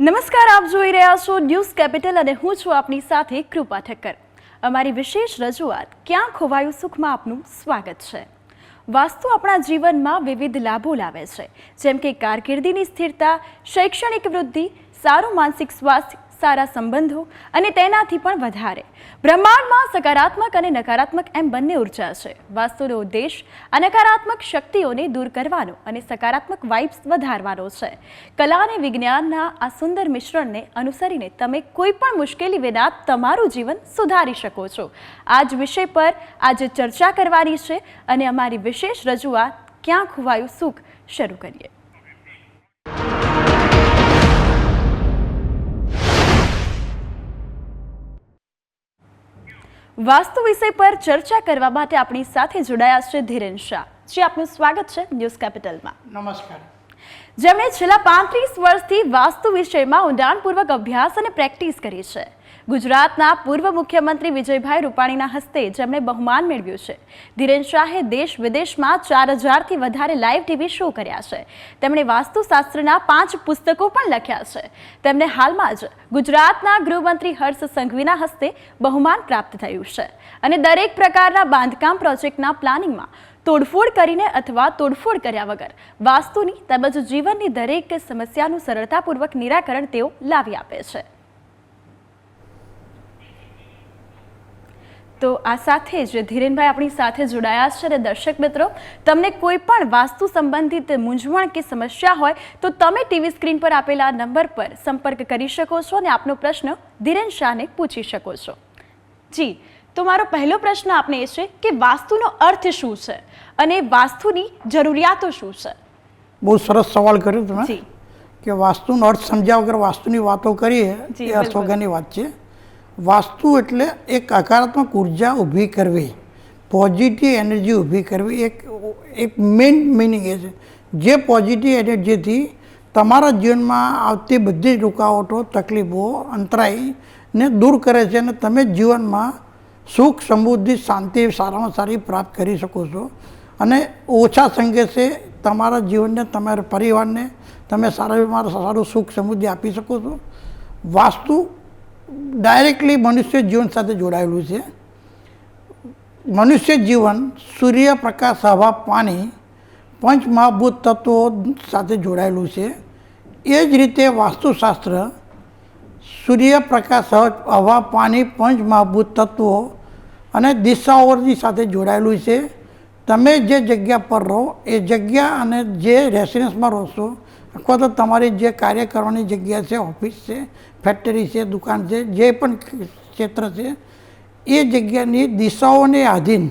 નમસ્કાર, આપ જોઈ રહ્યા છો ન્યૂઝ કેપિટલ અને હું છું આપની સાથે કૃપા ઠક્કર. અમારી વિશેષ રજૂઆત, ક્યાં ખોવાયું સુખમાં આપનું સ્વાગત છે. વાસ્તુ આપણા જીવનમાં વિવિધ લાભો લાવે છે, જેમ કે કારકિર્દીની સ્થિરતા, શૈક્ષણિક વૃદ્ધિ, સારું માનસિક સ્વાસ્થ્ય સારા સંબંધો અને તેનાથી પણ વધારે. બ્રહ્માંડમાં સકારાત્મક અને નકારાત્મક એમ બંને ઊર્જા છે. વાસ્તુનો ઉદ્દેશ આ નકારાત્મક શક્તિઓને દૂર કરવાનો અને સકારાત્મક વાઇબ્સ વધારવાનો છે. કલા અને વિજ્ઞાનના આ સુંદર મિશ્રણને અનુસરીને તમે કોઈ પણ મુશ્કેલી વિના તમારું જીવન સુધારી શકો છો. આ જ વિષય પર આજે ચર્ચા કરવાની છે અને અમારી વિશેષ રજૂઆત ક્યાં ખોવાયું સુખ? શરૂ કરીએ. વાસ્તુ વિષય પર ચર્ચા કરવા માટે આપણી સાથે જોડાયા છે ધીરેન શાહ. જી, આપનું સ્વાગત છે ન્યૂઝ કેપિટલમાં. નમસ્કાર. જેમણે છેલ્લા પાંત્રીસ વર્ષથી વાસ્તુ વિષયમાં ઊંડાણપૂર્વક અભ્યાસ અને પ્રેક્ટિસ કરી છે. ગુજરાતના પૂર્વ મુખ્યમંત્રી વિજયભાઈ રૂપાણીના હસ્તે જેમણે બહુમાન મેળવ્યું છે. ધીરેન શાહે દેશ વિદેશમાં ચાર હજારથી વધારે લાઈવ ટીવી શો કર્યા છે. તેમણે વાસ્તુશાસ્ત્રના પાંચ પુસ્તકો પણ લખ્યા છે. તેમને હાલમાં જ ગુજરાતના ગૃહમંત્રી હર્ષ સંઘવીના હસ્તે બહુમાન પ્રાપ્ત થયું છે. અને દરેક પ્રકારના બાંધકામ પ્રોજેક્ટના પ્લાનિંગમાં તોડફોડ કરીને અથવા તોડફોડ કર્યા વગર. વાસ્તુની તેમજ જીવનની દરેક સમસ્યાનું સરળતાપૂર્વક નિરાકરણ તેઓ લાવી આપે છે. તો આ સાથે જ ધીરેનભાઈ આપણી સાથે જોડાયા છે અને દર્શક મિત્રો, તમને કોઈ પણ વાસ્તુ સંબંધિત મૂંઝવણ કે સમસ્યા હોય, તો તમે ટીવી સ્ક્રીન પર આપેલા નંબર પર સંપર્ક કરી શકો છો અને આપનો પ્રશ્ન ધીરેન શાહને પૂછી શકો છો. જી તો મારો પહેલો પ્રશ્ન આપને એ છે કે વાસ્તુનો અર્થ શું છે અને વાસ્તુની જરૂરિયાતો શું છે? બહુ સરસ સવાલ કર્યો તમે. કે વાસ્તુનો અર્થ સમજ્યા વગર વાસ્તુની વાતો કરીએ એ અર્થ વાત છે. વાસ્તુ એટલે એક હકારાત્મક ઊર્જા ઊભી કરવી પોઝિટિવ એનર્જી ઊભી કરવી એક એક મેઇન મિનિંગ એ છે. જે પોઝિટિવ એનર્જીથી તમારા જીવનમાં આવતી બધી જ રૂકાવટો તકલીફો અંતરાયને દૂર કરે છે અને તમે જીવનમાં સુખ, સમૃદ્ધિ, શાંતિ, સારામાં સારી પ્રાપ્ત કરી શકો છો. અને ઓછા સંઘર્ષે તમારા જીવનને, તમારા પરિવારને, તમે સારામાં સારું સુખ, સમૃદ્ધિ આપી શકો છો. વાસ્તુ ડાયરેક્ટલી મનુષ્ય જીવન સાથે જોડાયેલું છે. મનુષ્ય જીવન સૂર્યપ્રકાશ હવા, પાણી, પંચ મહાભૂત તત્વો સાથે જોડાયેલું છે. એ જ રીતે વાસ્તુશાસ્ત્ર સૂર્યપ્રકાશ હવા, પાણી, પંચ મહાભૂત તત્વો અને દિશાઓની સાથે જોડાયેલું છે. તમે જે જગ્યા પર રહો, એ જગ્યા અને જે રેસિડન્સમાં રહો છો અથવા તો તમારી જે કાર્ય કરવાની જગ્યા છે, ઓફિસ છે, ફેક્ટરી છે, દુકાન છે, જે પણ ક્ષેત્ર છે, એ જગ્યાની દિશાઓને આધીન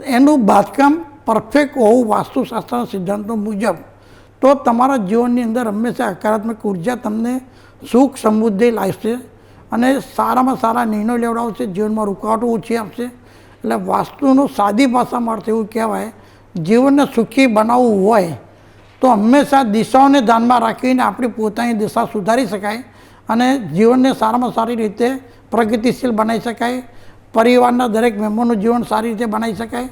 એનું બાંધકામ પરફેક્ટ હોવું વાસ્તુશાસ્ત્રના સિદ્ધાંતો મુજબ તો તમારા જીવનની અંદર હંમેશા હકારાત્મક ઊર્જા તમને સુખ, સમૃદ્ધિ લાવશે અને સારામાં સારા નિર્ણયો લેવડાવશે, જીવનમાં રૂકાવટો ઓછી આપશે. એટલે વાસ્તુનું સાદી ભાષામાં અર્થ એવું કહેવાય, જીવનને સુખી બનાવવું હોય તો હંમેશા દિશાઓને ધ્યાનમાં રાખીને આપણી પોતાની દિશા સુધારી શકાય અને જીવનને સારામાં સારી રીતે પ્રગતિશીલ બનાવી શકાય. પરિવારના દરેક મેમ્બરનું જીવન સારી રીતે બનાવી શકાય.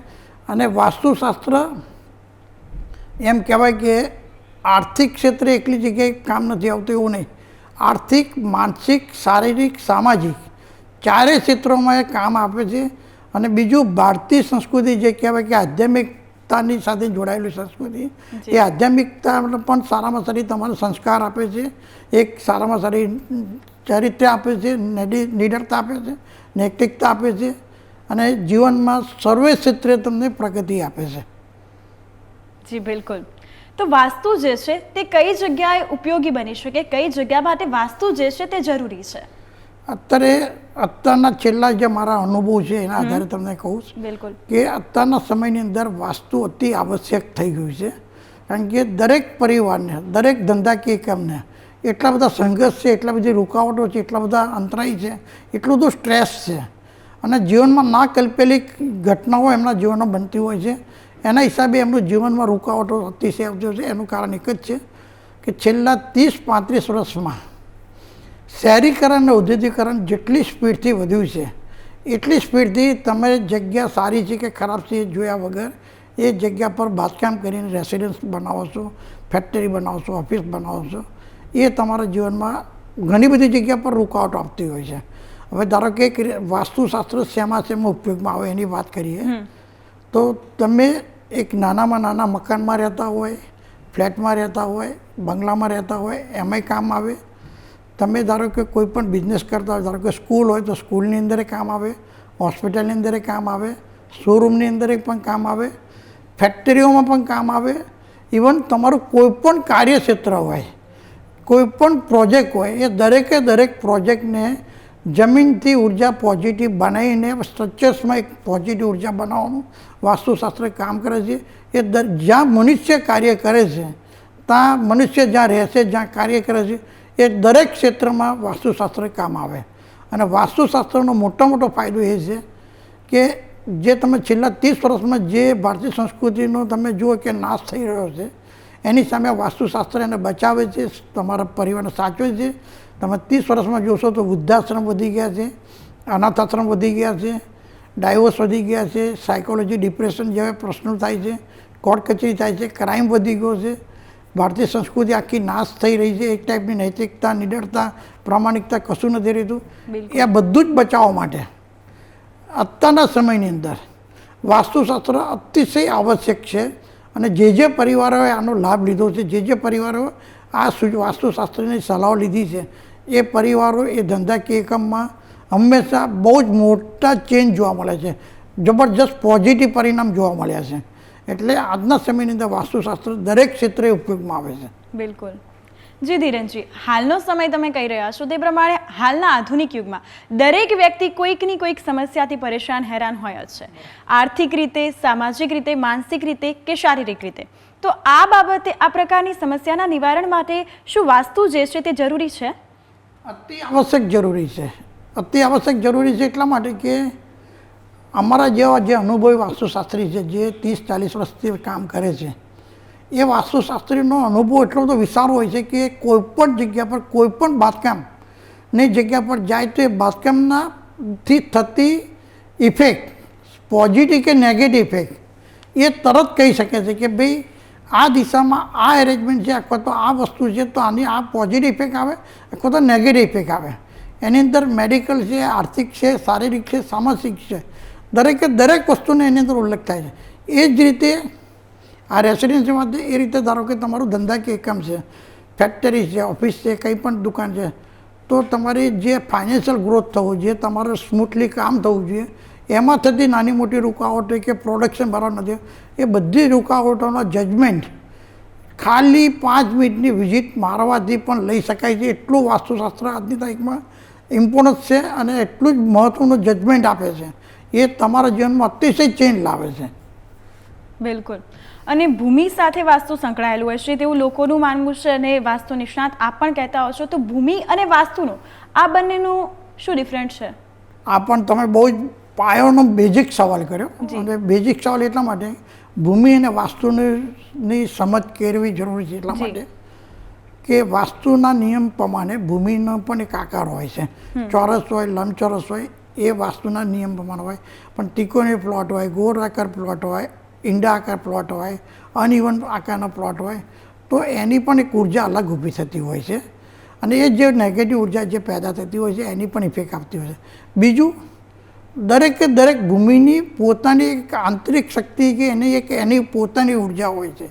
અને વાસ્તુશાસ્ત્ર એમ કહેવાય કે આર્થિક ક્ષેત્રે એકલી જગ્યાએ કામ નથી આવતું એવું નહીં. આર્થિક માનસિક શારીરિક સામાજિક ચારેય ક્ષેત્રોમાં એ કામ આપે છે અને બીજું ભારતીય સંસ્કૃતિ જે કહેવાય કે આધ્યાત્મિકતાની સાથે જોડાયેલી સંસ્કૃતિ એ આધ્યાત્મિકતા પણ સારામાં સારી તમારો સંસ્કાર આપે છે. એક સારામાં સારી ચરિત્ર આપે છે નિડર- નિડરતા આપે છે નૈતિકતા આપે છે અને જીવનમાં સર્વે ક્ષેત્રે તમને પ્રગતિ આપે છે. જી બિલકુલ. તો વાસ્તુ જે છે તે કઈ જગ્યાએ ઉપયોગી બની શકે? કઈ જગ્યા માટે વાસ્તુ જે છે તે જરૂરી છે? અત્યારે અત્યારના છેલ્લા જે મારા અનુભવ છે એના આધારે તમને કહું છું બિલકુલ. કે અત્યારના સમયની અંદર વાસ્તુ અતિ આવશ્યક થઈ ગયું છે. કારણ કે દરેક પરિવારને દરેક ધંધાકીય કામને એટલા બધા સંઘર્ષ છે એટલા બધી રૂકાવટો છે એટલા બધા અંતરાય છે એટલું બધું સ્ટ્રેસ છે. અને જીવનમાં ના કલ્પેલી ઘટનાઓ એમના જીવનમાં બનતી હોય છે. એના હિસાબે એમનું જીવનમાં રૂકાવટો અતિશય આવતો છે એનું કારણ એક જ છે કે છેલ્લા ત્રીસ પાંત્રીસ વર્ષમાં શહેરીકરણ અને ઔદ્યોગિકરણ જેટલી સ્પીડથી વધ્યું છે એટલી સ્પીડથી તમે જગ્યા સારી છે કે ખરાબ છે એ જોયા વગર એ જગ્યા પર બાંધકામ કરીને રેસિડન્સ બનાવો છો ફેક્ટરી બનાવો છો ઓફિસ બનાવો છો એ તમારા જીવનમાં ઘણી બધી જગ્યા પર રૂકાવટ આપતી હોય છે. હવે ધારો કે વાસ્તુશાસ્ત્ર શેમાં શેમાં ઉપયોગમાં આવે એની વાત કરીએ તો તમે એક નાનામાં નાના મકાનમાં રહેતા હોય, ફ્લેટમાં રહેતા હોય, બંગલામાં રહેતા હોય, એમાંય કામ આવે. તમે ધારો કે કોઈ પણ બિઝનેસ કરતા હોય, ધારો કે સ્કૂલ હોય તો સ્કૂલની અંદર કામ આવે, હોસ્પિટલની અંદર કામ આવે, શોરૂમની અંદર પણ કામ આવે, ફેક્ટરીઓમાં પણ કામ આવે. ઇવન તમારું કોઈ પણ કાર્યક્ષેત્ર હોય, કોઈ પણ પ્રોજેક્ટ હોય, એ દરેકે દરેક પ્રોજેક્ટને જમીનથી ઊર્જા પોઝિટિવ બનાવીને સ્ટ્રક્ચર્સમાં એક પોઝિટિવ ઊર્જા બનાવવાનું વાસ્તુશાસ્ત્ર કામ કરે છે. એ જ્યાં મનુષ્ય કાર્ય કરે છે, ત્યાં મનુષ્ય જ્યાં રહેશે, જ્યાં કાર્ય કરે છે, એ દરેક ક્ષેત્રમાં વાસ્તુશાસ્ત્ર કામ આવે. અને વાસ્તુશાસ્ત્રનો મોટો મોટો ફાયદો એ છે કે જે તમે છેલ્લા ત્રીસ વર્ષમાં જે ભારતીય સંસ્કૃતિનો તમે જુઓ કે નાશ થઈ રહ્યો છે, એની સામે વાસ્તુશાસ્ત્ર એને બચાવે છે, તમારા પરિવારને સાચવે છે તમે ત્રીસ વર્ષમાં જોશો તો વૃદ્ધાશ્રમ વધી ગયા છે અનાથાશ્રમ વધી ગયા છે ડાયવોર્સ વધી ગયા છે સાયકોલોજી ડિપ્રેશન જેવા પ્રશ્નો થાય છે કોર્ટ કચેરી થાય છે ક્રાઇમ વધી ગયો છે ભારતીય સંસ્કૃતિ આખી નાશ થઈ રહી છે એક ટાઈપની નૈતિકતા નિડરતા પ્રામાણિકતા કશું નથી રહેતું. એ બધું જ બચાવવા માટે. અત્યારના સમયની અંદર વાસ્તુશાસ્ત્ર અતિશય આવશ્યક છે અને જે જે પરિવારોએ આનો લાભ લીધો છે જે જે પરિવારો આ વાસ્તુશાસ્ત્રની સલાહો લીધી છે એ પરિવારો એ ધંધાકીય એકમમાં હંમેશા બહુ જ મોટા ચેન્જ જોવા મળે છે. જબરજસ્ત પોઝિટિવ પરિણામ જોવા મળ્યા છે. એટલે આજના સમયની અંદર વાસ્તુશાસ્ત્ર દરેક ક્ષેત્રે ઉપયોગમાં આવે છે. બિલકુલ. જી ધીરેનજી હાલનો સમય તમે કહી રહ્યા છો તે પ્રમાણે હાલના આધુનિક યુગમાં દરેક વ્યક્તિ કોઈકની કોઈક સમસ્યાથી પરેશાન, હેરાન હોય જ છે. આર્થિક રીતે, સામાજિક રીતે, માનસિક રીતે કે શારીરિક રીતે. તો આ બાબતે આ પ્રકારની સમસ્યાના નિવારણ માટે શું વાસ્તુ જે છે તે જરૂરી છે? અતિ આવશ્યક જરૂરી છે. અતિ આવશ્યક જરૂરી છે એટલા માટે કે અમારા જેવા જે અનુભવી વાસ્તુશાસ્ત્રી છે, જે ત્રીસ ચાલીસ વર્ષથી કામ કરે છે, એ વાસ્તુશાસ્ત્રીનો અનુભવ એટલો બધો વિશાળ હોય છે કે કોઈપણ જગ્યા પર કોઈપણ બાંધકામની જગ્યા પર જાય તો એ બાંધકામનાથી થતી ઇફેક્ટ, પોઝિટિવ કે નેગેટિવ ઇફેક્ટ, એ તરત કહી શકે છે કે ભાઈ આ દિશામાં આ એરેન્જમેન્ટ છે અથવા તો આ વસ્તુ છે, તો આની આ પોઝિટિવ ઇફેક્ટ આવે અથવા તો નેગેટિવ ઇફેક્ટ આવે. એની અંદર મેડિકલ છે, આર્થિક છે, શારીરિક છે, સામાજિક છે, દરેકે દરેક વસ્તુને એની અંદર ઉલ્લેખ થાય છે. એ જ રીતે આ રેસિડેન્સી માટે એ રીતે ધારો કે તમારું ધંધાકીય એકમ છે ફેક્ટરી છે ઓફિસ છે, કંઈ પણ દુકાન છે, તો તમારી જે ફાઇનાન્શિયલ ગ્રોથ થવું જોઈએ, તમારે સ્મૂથલી કામ થવું જોઈએ એમાં થતી નાની મોટી રૂકાવટો કે પ્રોડક્શન બરાબર નથી. એ બધી રૂકાવટોના જજમેન્ટ ખાલી પાંચ મિનિટની વિઝિટ મારવાથી પણ લઈ શકાય છે. એટલું વાસ્તુશાસ્ત્ર આજની તારીખમાં ઇમ્પોર્ટન્સ છે અને એટલું જ મહત્ત્વનું જજમેન્ટ આપે છે. એ તમારા જીવનમાં અતિશય ચેન્જ લાવે છે. બિલકુલ. અને ભૂમિ સાથે વાસ્તુ સંકળાયેલું હોય છે તેવું લોકોનું માનવું છે અને વાસ્તુ નિષ્ણાત આપ પણ કહેતા હશો તો ભૂમિ અને વાસ્તુનું આ બંનેનું શું ડિફરન્ટ છે? આ પણ તમે બહુ જ પાયોનો બેઝિક સવાલ કર્યો. અને બેઝિક સવાલ એટલા માટે ભૂમિ અને વાસ્તુની સમજ કેળવી જરૂરી છે એટલા માટે કે વાસ્તુના નિયમ પ્રમાણે ભૂમિનો પણ એક આકાર હોય છે. ચોરસ હોય લંબચોરસ હોય એ વાસ્તુના નિયમ પ્રમાણે હોય. પણ તિકોની પ્લોટ હોય ગોળ આકાર પ્લોટ હોય ઈંડા આકાર પ્લોટ હોય અનઇવન આકારનો પ્લોટ હોય તો એની પણ એક ઊર્જા અલગ ઊભી થતી હોય છે. અને એ જે નેગેટિવ ઊર્જા જે પેદા થતી હોય છે એની પણ ઇફેક્ટ આપતી હોય છે. બીજું દરેકે દરેક ભૂમિની પોતાની એક આંતરિક શક્તિ કે એની એક એની પોતાની ઊર્જા હોય છે.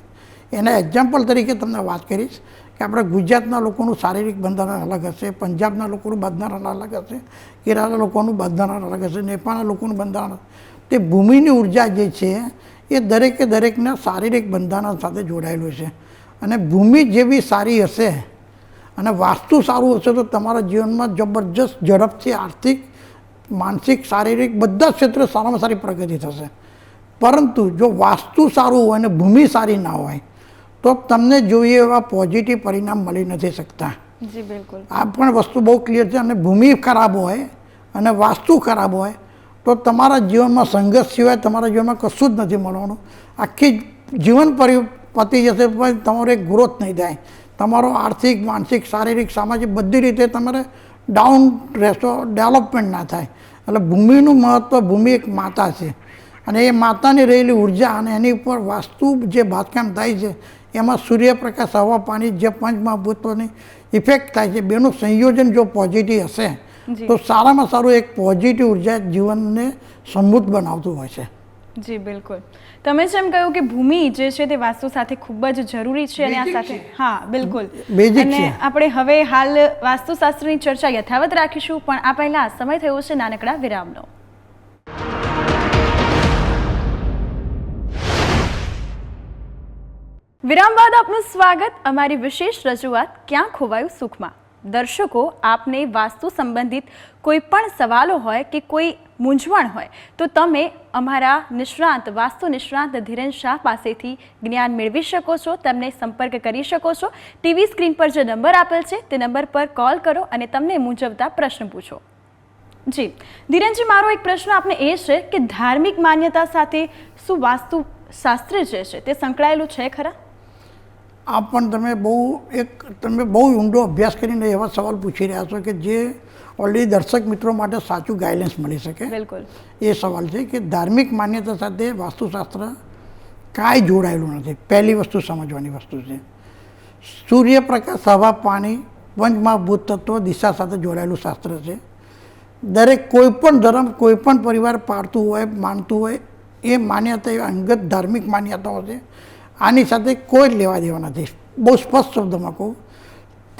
એના એક્ઝામ્પલ તરીકે તમને વાત કરીશ કે આપણે ગુજરાતના લોકોનું શારીરિક બંધારણ અલગ હશે, પંજાબના લોકોનું બંધારણ અલગ હશે કેરાના લોકોનું બંધારણ અલગ હશે, નેપાળના લોકોનું બંધારણ. તે ભૂમિની ઊર્જા જે છે એ દરેકે દરેકના શારીરિક બંધારણ સાથે જોડાયેલું છે અને ભૂમિ જેવી સારી હશે અને વાસ્તુ સારું હશે તો તમારા જીવનમાં જબરજસ્ત ઝડપથી આર્થિક માનસિક શારીરિક બધા જ ક્ષેત્રે સારામાં સારી પ્રગતિ થશે. પરંતુ જો વાસ્તુ સારું હોય અને ભૂમિ સારી ના હોય તો તમને જોઈએ એવા પોઝિટિવ પરિણામ મળી નથી શકતા. જી બિલકુલ. આ પણ વસ્તુ બહુ ક્લિયર છે અને ભૂમિ ખરાબ હોય અને વાસ્તુ ખરાબ હોય તો તમારા જીવનમાં સંઘર્ષ સિવાય તમારા જીવનમાં કશું જ નથી મળવાનું. આખી જીવન પરિ પતી જશે પણ તમારો એક ગ્રોથ નહીં થાય. તમારો આર્થિક માનસિક શારીરિક સામાજિક બધી રીતે તમારે ડાઉન રહેશો ડેવલપમેન્ટ ના થાય. એટલે ભૂમિનું મહત્ત્વ ભૂમિ એક માતા છે. અને એ માતાની રહેલી ઊર્જા અને એની ઉપર વાસ્તુ જે બાંધકામ થાય છે એમાં સૂર્યપ્રકાશ હવા પાણી જે પંચમહાભૂતોની ઇફેક્ટ થાય છે બેનું સંયોજન જો પોઝિટિવ હશે તો સારામાં સારું એક પોઝિટિવ ઊર્જા જીવનને સમૃદ્ધ બનાવતું હોય છે. જી બિલકુલ. તમે જેમ કહ્યું કે ભૂમિ જે છે તે વાસ્તુ સાથે ખૂબ જ જરૂરી છે અને આ સાથે હા બિલકુલ. અને આપણે હવે હાલ વાસ્તુશાસ્ત્રની ચર્ચા યથાવત રાખીશું પણ આ પહેલા સમય થયો છે નાનકડા વિરામનો. વિરામ બાદ આપનું સ્વાગત. અમારી વિશેષ રજૂઆત ક્યાં ખોવાયું સુખમાં? દર્શકો આપને વાસ્તુ સંબંધિત કોઈ પણ સવાલો હોય કે કોઈ મૂંઝવણ હોય, તો તમે અમારા નિષ્ણાંત, વાસ્તુ નિષ્ણાંત ધીરેન શાહ પાસેથી જ્ઞાન મેળવી શકો છો, તેમને સંપર્ક કરી શકો છો. ટીવી સ્ક્રીન પર જે નંબર આપેલ છે, તે નંબર પર કોલ કરો અને તમને મૂંઝવતા પ્રશ્ન પૂછો. જી, ધીરેનજી, મારો એક પ્રશ્ન આપને એ છે કે ધાર્મિક માન્યતા સાથે શું વાસ્તુ શાસ્ત્ર જે છે, તે સંકળાયેલું છે ખરા? આ પણ તમે બહુ એક, તમે બહુ ઊંડો અભ્યાસ કરીને એવા સવાલ પૂછી રહ્યા છો કે જે ઓલરેડી દર્શક મિત્રો માટે સાચું ગાઈડન્સ મળી શકે. બિલકુલ. એ સવાલ છે કે ધાર્મિક માન્યતા સાથે વાસ્તુશાસ્ત્ર કાંઈ જોડાયેલું નથી. પહેલી વસ્તુ સમજવાની વસ્તુ છે. સૂર્યપ્રકાશ હવા પાણી પંચમાં ભૂત તત્વ દિશા સાથે જોડાયેલું શાસ્ત્ર છે. દરેક કોઈ પણ ધર્મ કોઈ પણ પરિવાર પાળતું હોય માનતું હોય એ માન્યતા એ અંગત ધાર્મિક માન્યતાઓ છે. આની સાથે કોઈ જ લેવા દેવા નથી. બહુ સ્પષ્ટ શબ્દમાં કહું.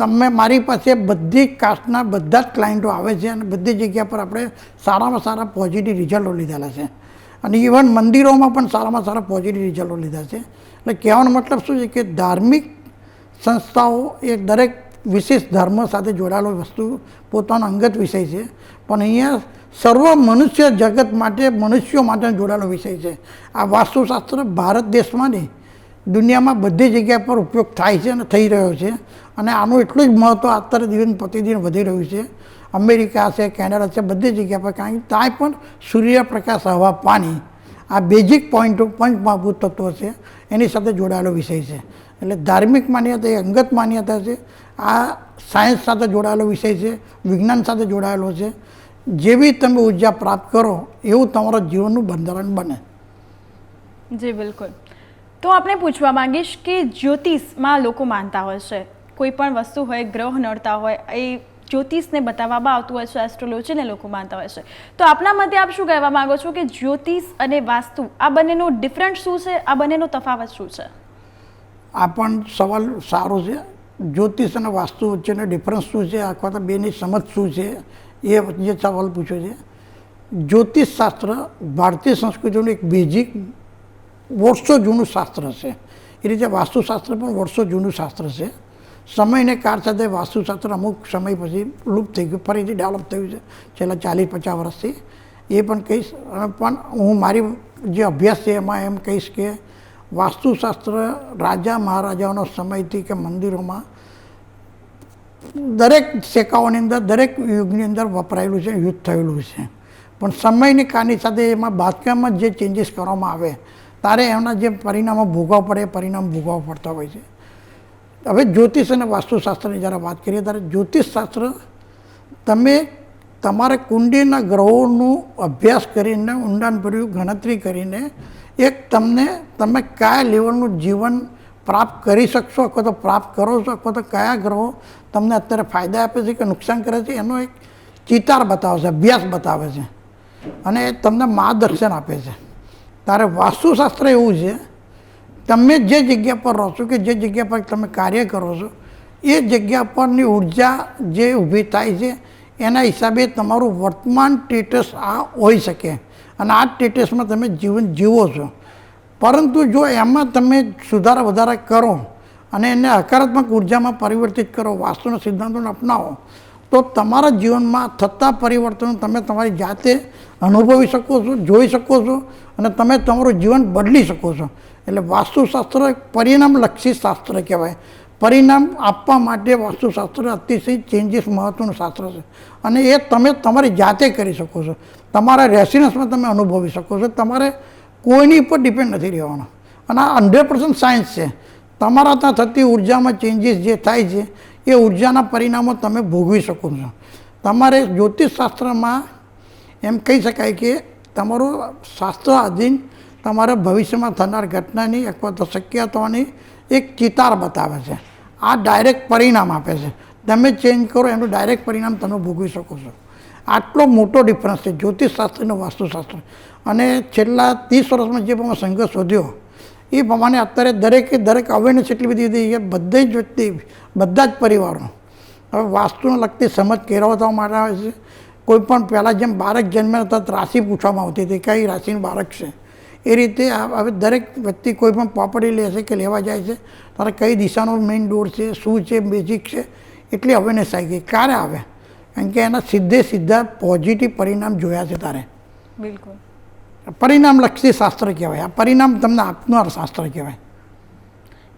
તમે મારી પાસે બધી કાસ્ટના બધા જ ક્લાયન્ટો આવે છે અને બધી જગ્યા પર આપણે સારામાં સારા પોઝિટિવ રિઝલ્ટો લીધેલા છે. અને ઇવન મંદિરોમાં પણ સારામાં સારા પોઝિટિવ રિઝલ્ટો લીધા છે. એટલે કહેવાનો મતલબ શું છે કે ધાર્મિક સંસ્થાઓ એ દરેક વિશેષ ધર્મ સાથે જોડાયેલો વસ્તુ પોતાનો અંગત વિષય છે. પણ અહીંયા સર્વ મનુષ્ય જગત માટે મનુષ્યો માટે જોડાયેલો વિષય છે. આ વાસ્તુશાસ્ત્ર ભારત દેશમાં નહીં દુનિયામાં બધી જગ્યા પર ઉપયોગ થાય છે અને થઈ રહ્યો છે. અને આનું એટલું જ મહત્ત્વ અત્યારે દિન પ્રતિદિન વધી રહ્યું છે. અમેરિકા છે, કેનેડા છે, બધી જગ્યા પર કારણ કે ત્યાં પણ સૂર્યપ્રકાશ હવા પાણી આ બેઝિક પોઈન્ટો, પંચમહાભૂત તત્વો છે, એની સાથે જોડાયેલો વિષય છે. એટલે ધાર્મિક માન્યતા એ અંગત માન્યતા છે. આ સાયન્સ સાથે જોડાયેલો વિષય છે, વિજ્ઞાન સાથે જોડાયેલો છે. જેવી તમે ઊર્જા પ્રાપ્ત કરો, એવું તમારા જીવનનું બંધારણ બને. જી, બિલકુલ. તો આપણે પૂછવા માંગીશ કે જ્યોતિષમાં લોકો માનતા હોય છે. કોઈ પણ વસ્તુ હોય, ગ્રહ નડતા હોય, એ જ્યોતિષને બતાવવામાં આવતું હોય છે એસ્ટ્રોલોજીને લોકો માનતા હોય છે. તો આપના મતે આપ શું કહેવા માંગો છો કે જ્યોતિષ અને વાસ્તુ આ બંનેનો ડિફરન્ટ શું છે? આ બંનેનો તફાવત શું છે? આ પણ સવાલ સારો છે. જ્યોતિષ અને વાસ્તુ વચ્ચેનો ડિફરન્સ શું છે? અથવા તો બેની સમજ શું છે? એ જે સવાલ પૂછ્યો છે. જ્યોતિષ શાસ્ત્ર ભારતીય સંસ્કૃતિનું એક બેઝિક વર્ષો જૂનું શાસ્ત્ર છે. એ રીતે વાસ્તુશાસ્ત્ર પણ વર્ષો જૂનું શાસ્ત્ર છે. સમયને કાળ સાથે વાસ્તુશાસ્ત્ર અમુક સમય પછી લુપ્ત થઈ ગયું, ફરીથી ડેવલપ થયું છે. છેલ્લા ચાલીસ પચાસ વર્ષથી. એ પણ કહીશ. પણ હું મારી જે અભ્યાસ છે એમાં એમ કહીશ કે વાસ્તુશાસ્ત્ર રાજા મહારાજાઓનો સમયથી કે મંદિરોમાં દરેક શેકાઓની અંદર, દરેક યુગની અંદર વપરાયેલું છે, યુદ્ધ થયેલું છે. પણ સમયની કારની સાથે એમાં બાંધકામમાં જે ચેન્જીસ કરવામાં આવે ત્યારે એમના જે પરિણામો ભોગવવા પડે પરિણામ ભોગવવા પડતા હોય છે. હવે જ્યોતિષ અને વાસ્તુશાસ્ત્રની જ્યારે વાત કરીએ, ત્યારે જ્યોતિષશાસ્ત્ર તમે તમારે કુંડીના ગ્રહોનું અભ્યાસ કરીને ઊંડાણભર્યું ગણતરી કરીને, એક તમને, તમે કયા લેવલનું જીવન પ્રાપ્ત કરી શકશો, અથવા તો પ્રાપ્ત કરો છો, અથવા તો કયા ગ્રહો તમને અત્યારે ફાયદા આપે છે કે નુકસાન કરે છે, એનો એક ચિતાર બતાવે છે, અભ્યાસ બતાવે છે. અને તમને માર્ગદર્શન આપે છે. તારે વાસ્તુશાસ્ત્ર એવું છે, તમે જે જગ્યા પર રહો છો કે જે જગ્યા પર તમે કાર્ય કરો છો, એ જગ્યા પરની ઊર્જા જે ઊભી થાય છે, એના હિસાબે તમારું વર્તમાન સ્ટેટસ આ હોઈ શકે અને આ સ્ટેટસમાં તમે જીવન જીવો છો. પરંતુ જો એમાં તમે સુધારા વધારા કરો અને એને હકારાત્મક ઉર્જામાં પરિવર્તિત કરો, વાસ્તુના સિદ્ધાંતોને અપનાવો તો તમારા જીવનમાં થતા પરિવર્તનો તમે તમારી જાતે અનુભવી શકો છો, જોઈ શકો છો અને તમે તમારું જીવન બદલી શકો છો. એટલે વાસ્તુશાસ્ત્ર એક પરિણામલક્ષી શાસ્ત્ર કહેવાય. પરિણામ આપવા માટે વાસ્તુશાસ્ત્ર અતિશય ચેન્જીસ મહત્ત્વનું શાસ્ત્ર છે. અને એ તમે તમારી જાતે કરી શકો છો. તમારા રેસિડન્સમાં તમે અનુભવી શકો છો. તમારે કોઈની ઉપર ડિપેન્ડ નથી રહેવાનો. અને આ હંડ્રેડ પર્સન્ટ સાયન્સ છે. તમારા ત્યાં થતી ઉર્જામાં ચેન્જીસ જે થાય છે એ ઉર્જાના પરિણામો તમે ભોગવી શકો છો. તમારે જ્યોતિષશાસ્ત્રમાં એમ કહી શકાય કે તમારું શાસ્ત્ર અધીન તમારા ભવિષ્યમાં થનાર ઘટનાની અથવા તો શક્યતાઓની એક ચિતાર બતાવે છે. આ ડાયરેક્ટ પરિણામ આપે છે. તમે ચેન્જ કરો એનું ડાયરેક્ટ પરિણામ તમે ભોગવી શકો છો. આટલો મોટો ડિફરન્સ છે જ્યોતિષશાસ્ત્ર અને વાસ્તુશાસ્ત્ર. અને છેલ્લા ત્રીસ વર્ષમાં જે પણ સંઘર્ષ વધ્યો એ પ્રમાણે અત્યારે દરેકે, દરેક અવેરનેસ એટલી બધી હતી કે બધે જ વ્યક્તિ બધા જ પરિવારો. હવે વાસ્તુને લગતી સમજ કેળવતા માટે આવે છે. કોઈ પણ પહેલાં જેમ બાળક જન્મે તરત રાશિ પૂછવામાં આવતી હતી કઈ રાશિનું બાળક છે. એ રીતે હવે દરેક વ્યક્તિ કોઈ પણ પ્રોપર્ટી લે છે કે લેવા જાય છે, તારે કઈ દિશાનો મેઇન ડોર છે, શું છે બેઝિક છે, એટલી અવેરનેસ આવી ગઈ. ક્યારે આવે? કારણ કે એના સીધે સીધા પોઝિટિવ પરિણામ જોયા છે તારે. બિલકુલ. પરિણામલક્ષી શાસ્ત્ર કહેવાય. આ પરિણામ તમને આપનાર શાસ્ત્ર કહેવાય.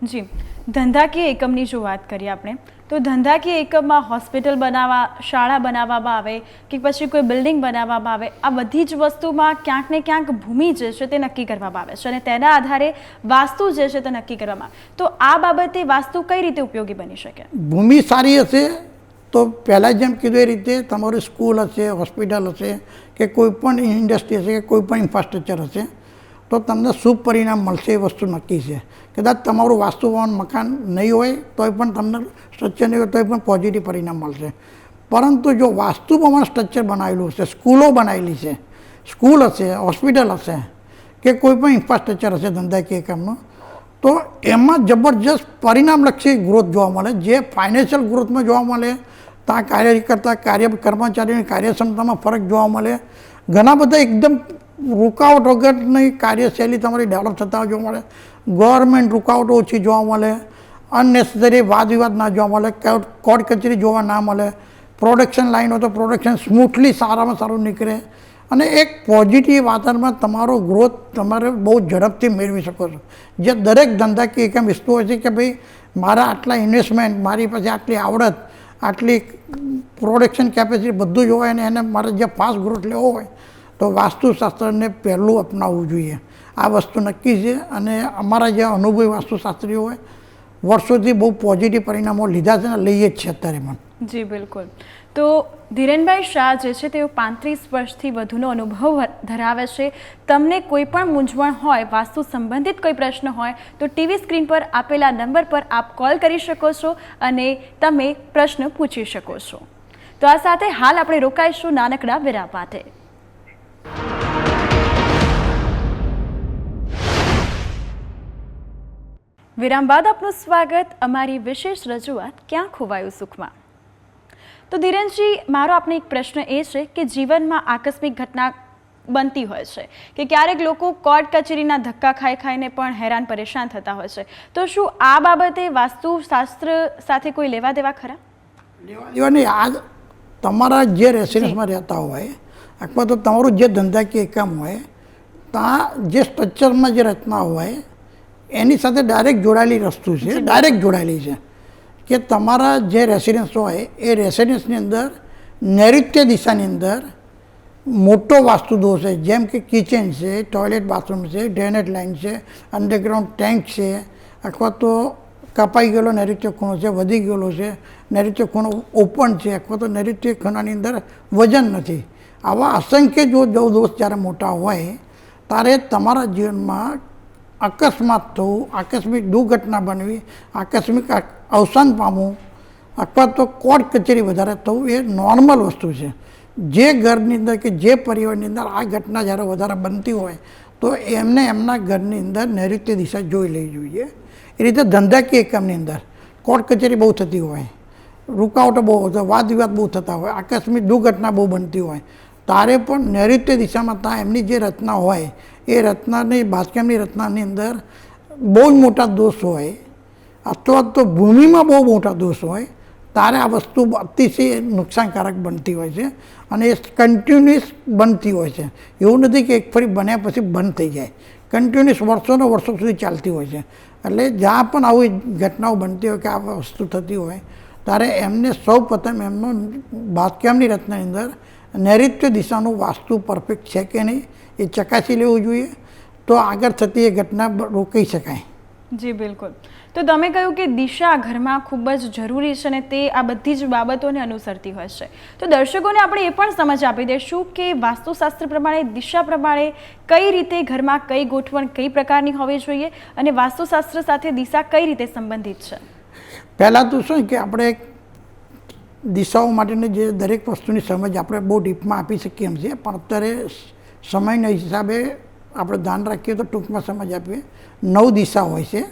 જી. ધંધાકીય એકમની જો વાત કરીએ આપણે તો ધંધાકીય એકમમાં હોસ્પિટલ બનાવવા શાળા બનાવવામાં આવે કે પછી કોઈ બિલ્ડિંગ બનાવવામાં આવે આ બધી જ વસ્તુમાં ક્યાંક ને ક્યાંક ભૂમિ જે છે તે નક્કી કરવામાં આવે છે અને તેના આધારે વાસ્તુ જે છે તે નક્કી કરવામાં આવે. તો આ બાબતે વાસ્તુ કઈ રીતે ઉપયોગી બની શકે? ભૂમિ સારી હશે તો પહેલાં જેમ કીધું એ રીતે તમારું સ્કૂલ હશે, હોસ્પિટલ હશે કે કોઈ પણ ઇન્ડસ્ટ્રી હશે કે કોઈ પણ ઇન્ફ્રાસ્ટ્રક્ચર હશે, તો તમને શુભ પરિણામ મળશે એ વસ્તુ નક્કી છે. કદાચ તમારું વાસ્તુભવન મકાન નહીં હોય, તોય પણ તમને સ્ટ્રક્ચર નહીં હોય, તોય પણ પોઝિટિવ પરિણામ મળશે. પરંતુ જો વાસ્તુ પ્રમાણે સ્ટ્રક્ચર બનાવેલું હશે, સ્કૂલો બનાવેલી છે, સ્કૂલ હશે, હોસ્પિટલ હશે કે કોઈ પણ ઇન્ફ્રાસ્ટ્રક્ચર હશે ધંધાકીય કામનું, તો એમાં જબરજસ્ત પરિણામલક્ષી ગ્રોથ જોવા મળે. જે ફાઇનાન્શિયલ ગ્રોથમાં જોવા મળે ત્યાં કાર્ય કરતા કાર્ય કર્મચારીની કાર્યક્ષમતામાં ફરક જોવા મળે. ઘણા બધા એકદમ રૂકાવટ વગરની કાર્યશૈલી તમારી ડેવલપ થતા જોવા મળે. ગવર્મેન્ટ રૂકાવટો ઓછી જોવા મળે. અનનેસેસરી વાદ વિવાદ ના જોવા મળે. કોર્ટ કચેરી જોવા ના મળે. પ્રોડક્શન લાઈન હોય તો પ્રોડક્શન સ્મૂથલી સારામાં સારું નીકળે. અને એક પોઝિટિવ વાતાવરણમાં તમારો ગ્રોથ તમારે બહુ ઝડપથી મેળવી શકો છો. જે દરેક ધંધાકીય એકમ વસ્તુ હોય છે કે ભાઈ મારા આટલા ઇન્વેસ્ટમેન્ટ મારી પાસે આટલી આવડત આટલી પ્રોડક્શન કેપેસિટી બધું જ હોય અને એને મારે જે ફાસ્ટ ગ્રોથ લેવો હોય, તો વાસ્તુશાસ્ત્રને પહેલું અપનાવવું જોઈએ. આ વસ્તુ નક્કી છે અને અમારા જે અનુભવી વાસ્તુશાસ્ત્રીઓ હોય, વર્ષોથી બહુ પોઝિટિવ પરિણામો લીધા છે ને લઈએ જ છે અત્યારે પણ. જી, બિલકુલ. તો ધીરેનભાઈ શાહ જે છે તેઓ પાંત્રીસ વર્ષથી વધુનો અનુભવ ધરાવે છે. તમને કોઈ પણ મૂંઝવણ હોય, વાસ્તુ સંબંધિત કોઈ પ્રશ્ન હોય, તો ટીવી સ્ક્રીન પર આપેલા નંબર પર આપ કોલ કરી શકો છો અને તમે પ્રશ્ન પૂછી શકો છો. તો આ સાથે હાલ આપણે રોકાઈશું નાનકડા વિરામ માટે વિરામ બાદ આપનું સ્વાગત. અમારી વિશેષ રજૂઆત ક્યાં ખોવાયું સુખમાં? તો ધીરેનજી મારો આપને એક પ્રશ્ન એ છે કે જીવનમાં આકસ્મિક ઘટના બનતી હોય છે કે ક્યારેક લોકો કોર્ટ કચેરીના ધક્કા ખાઈ ખાઈને પણ હેરાન પરેશાન થતા હોય છે. તો શું આ બાબતે વાસ્તુશાસ્ત્ર સાથે કોઈ લેવા દેવા ખરા? એવાની આ તમારા જે રેસિડન્સમાં રહેતા હોય અથવા તો તમારું જે ધંધાકીય એકમ હોય ત્યાં જે સ્ટ્રક્ચરમાં જે રચના હોય એની સાથે ડાયરેક્ટ જોડાયેલી વસ્તુ છે ડાયરેક્ટ જોડાયેલી છે. કે તમારા જે રેસિડન્સ હોય, એ રેસિડન્સની અંદર, નૈઋત્ય દિશાની અંદર મોટો વાસ્તુ દોષ છે. જેમ કે કિચન છે ટોયલેટ બાથરૂમ છે ડ્રેનેજ લાઇન છે અંડરગ્રાઉન્ડ ટેન્ક છે, અથવા તો કપાઈ ગયેલો નૈઋત્ય ખૂણો છે, વધી ગયેલો છે, નૈઋત્ય ખૂણો ઓપન છે, અથવા તો નૈઋત્ય ખૂણાની અંદર વજન નથી. આવા અસંખ્ય જો જો દોષ જ્યારે મોટા હોય, ત્યારે તમારા જીવનમાં અકસ્માત થવું, આકસ્મિક દુર્ઘટના બનવી, આકસ્મિક અવસાન પામવું, અથવા તો કોર્ટ કચેરી વધારે થવું એ નોર્મલ વસ્તુ છે. જે ઘરની અંદર કે જે પરિવારની અંદર આ ઘટના જ્યારે વધારે બનતી હોય, તો એમને એમના ઘરની અંદર નૈઋત્ય દિશા જોઈ લેવી જોઈએ. એ રીતે ધંધાકીય એકમની અંદર કોર્ટ કચેરી બહુ થતી હોય, રૂકાવટો બહુ વાદ વિવાદ બહુ થતા હોય, આકસ્મિક દુર્ઘટના બહુ બનતી હોય તારે પણ નૈઋત્ય દિશામાં ત્યાં એમની જે રચના હોય, એ રચનાની બાથકેમની રચનાની અંદર બહુ જ મોટા દોષ હોય, અથવા તો ભૂમિમાં બહુ મોટા દોષ હોય, તારે આ વસ્તુ અતિશય નુકસાનકારક બનતી હોય છે અને એ કન્ટિન્યુઅસ બનતી હોય છે. એવું નથી કે એક ફરી બન્યા પછી બંધ થઈ જાય. કન્ટિન્યુઅસ વર્ષોનો વર્ષો સુધી ચાલતી હોય છે. એટલે જ્યાં પણ આવી ઘટનાઓ બનતી હોય કે આ વસ્તુ થતી હોય ત્યારે એમને સૌ પ્રથમ એમનો બાથકેમની રચનાની અંદર નૈઋત્ય દિશાનું વાસ્તુ પરફેક્ટ છે કે નહીં એ ચકાસી લેવું જોઈએ. તો આગળ થતી એ ઘટના રોકી શકાય. જી બિલકુલ. તો તમે કહ્યું કે દિશા ઘરમાં ખૂબ જ જરૂરી છે અને તે આ બધી જ બાબતોને અનુસરતી હોય છે. તો દર્શકોને આપણે એ પણ સમજ આપી દઈશું કે વાસ્તુશાસ્ત્ર પ્રમાણે દિશા પ્રમાણે કઈ રીતે ઘરમાં કઈ ગોઠવણ કઈ પ્રકારની હોવી જોઈએ અને વાસ્તુશાસ્ત્ર સાથે દિશા કઈ રીતે સંબંધિત છે? પહેલાં તો શું કે આપણે દિશાઓ માટેની જે દરેક વસ્તુની સમજ આપણે બહુ ડીપમાં આપી શકીએ એમ છીએ પણ અત્યારે સમયના હિસાબે આપણે ધ્યાન રાખીએ તો ટૂંકમાં સમજ આપીએ. નવ દિશા હોય છે.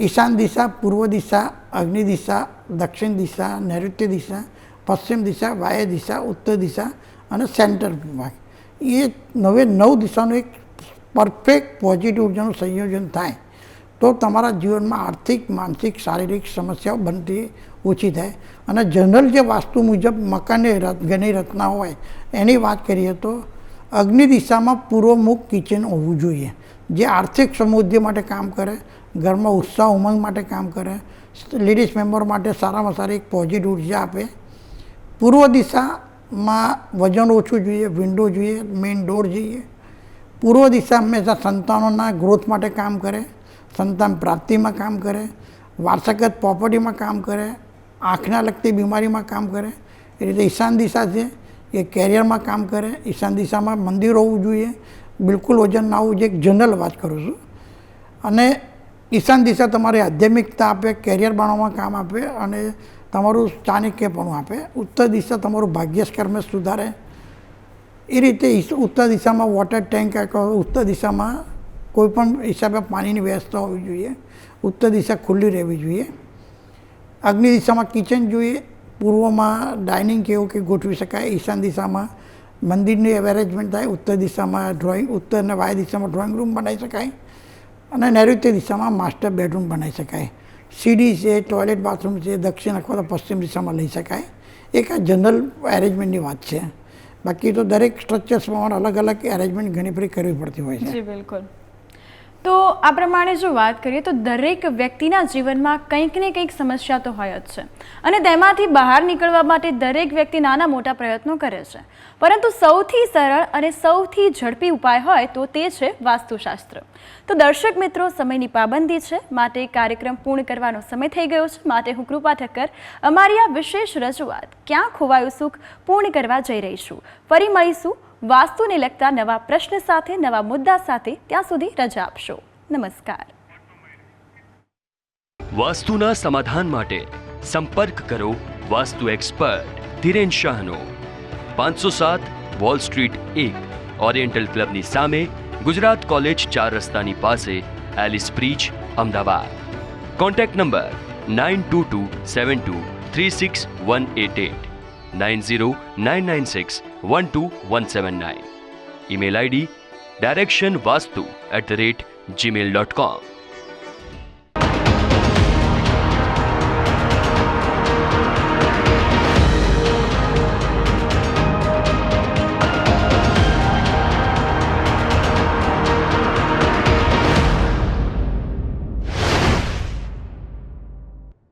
ઈશાન દિશા, પૂર્વ દિશા, અગ્નિ દિશા, દક્ષિણ દિશા, નૈઋત્ય દિશા, પશ્ચિમ દિશા વાય દિશા, ઉત્તર દિશા અને સેન્ટર વિભાગ એ નવે નવ દિશાનું એક પરફેક્ટ પોઝિટિવ ઉર્જાનું સંયોજન થાય. તો તમારા જીવનમાં આર્થિક, માનસિક, શારીરિક સમસ્યાઓ બનતી ઓછી થાય. અને જનરલ જે વાસ્તુ મુજબ મકાનની ઘરની રચના હોય, એની વાત કરીએ તો અગ્નિ દિશામાં પૂર્વમુખ કિચન હોવું જોઈએ. જે આર્થિક સમૃદ્ધિ માટે કામ કરે, ઘરમાં ઉત્સાહ, ઉમંગ માટે કામ કરે લેડીઝ મેમ્બર માટે સારામાં સારી એક પોઝિટિવ ઊર્જા આપે. પૂર્વ દિશામાં વજન ઓછું જોઈએ વિન્ડો જોઈએ મેઇન ડોર જોઈએ. પૂર્વ દિશા હંમેશા સંતાનોના ગ્રોથ માટે કામ કરે. સંતાન પ્રાપ્તિમાં કામ કરે, વારસાગત પ્રોપર્ટીમાં કામ કરે, આંખના લગતી બીમારીમાં કામ કરે. એ રીતે ઈશાન દિશા છે, એ કેરિયરમાં કામ કરે, ઈશાન દિશામાં મંદિર હોવું જોઈએ, બિલકુલ વજન ના હોવું જોઈએ જનરલ વાત કરું છું. અને ઈશાન દિશા તમારી આધ્યાત્મિકતા આપે, કેરિયર બનાવવામાં કામ આપે અને તમારું ચાણક્યપણું આપે. ઉત્તર દિશા તમારું ભાગ્યસ્કર્મે સુધારે. એ રીતે ઉત્તર દિશામાં વોટર ટેન્ક ઉત્તર દિશામાં કોઈ પણ હિસાબે પાણીની વ્યવસ્થા હોવી જોઈએ, ઉત્તર દિશા ખુલ્લી રહેવી જોઈએ. અગ્નિ દિશામાં કિચન જોઈએ, પૂર્વમાં ડાઇનિંગ કેવું કે ગોઠવી શકાય, ઈશાન દિશામાં મંદિરની એરેન્જમેન્ટ થાય, ઉત્તર દિશામાં ડ્રોઈંગ ઉત્તર અને વાય દિશામાં ડ્રોઈંગ રૂમ બનાવી શકાય અને નૈઋત્ય દિશામાં માસ્ટર બેડરૂમ બનાવી શકાય. સીડી છે ટોયલેટ બાથરૂમ છે, દક્ષિણ અથવા તો પશ્ચિમ દિશામાં લઈ શકાય. એક આ જનરલ એરેન્જમેન્ટની વાત છે. બાકી તો દરેક સ્ટ્રક્ચર્સમાં અલગ અલગ એરેન્જમેન્ટ ઘણી બધી કરવી પડતી હોય છે. બિલકુલ. તો આ પ્રમાણે જો વાત કરીએ તો દરેક વ્યક્તિના જીવનમાં કંઈક ને કંઈક સમસ્યા તો હોય જ છે. અને તેમાંથી બહાર નીકળવા માટે દરેક વ્યક્તિ નાના મોટા પ્રયત્નો કરે છે. પરંતુ સૌથી સરળ અને સૌથી ઝડપી ઉપાય હોય તો તે છે વાસ્તુશાસ્ત્ર. તો દર્શક મિત્રો, સમયની પાબંદી છે. માટે કાર્યક્રમ પૂર્ણ કરવાનો સમય થઈ ગયો છે. માટે હું કૃપા ઠક્કર અમારી આ વિશેષ રજૂઆત ક્યાં ખોવાયું સુખ પૂર્ણ કરવા જઈ રહીશું ફરી મળીશું. વાસ્તુને લગતા નવા પ્રશ્ન સાથે નવા મુદ્દા સાથે ત્યાં સુધી રજા આપશો નમસ્કાર વાસ્તુના સમાધાન માટે સંપર્ક કરો વાસ્તુ એક્સપર્ટ ધીરેન શાહનો પાંચસો સાત વોલ સ્ટ્રીટ એક ઓરિએન્ટલ ક્લબની સામે ગુજરાત કોલેજ ચાર રસ્તાની પાસે Ellis bridge Ahmedabad contact number nine two two seven two three six one eight eight nine zero nine nine six 12179. Email ID directionvastu at the rate gmail.com.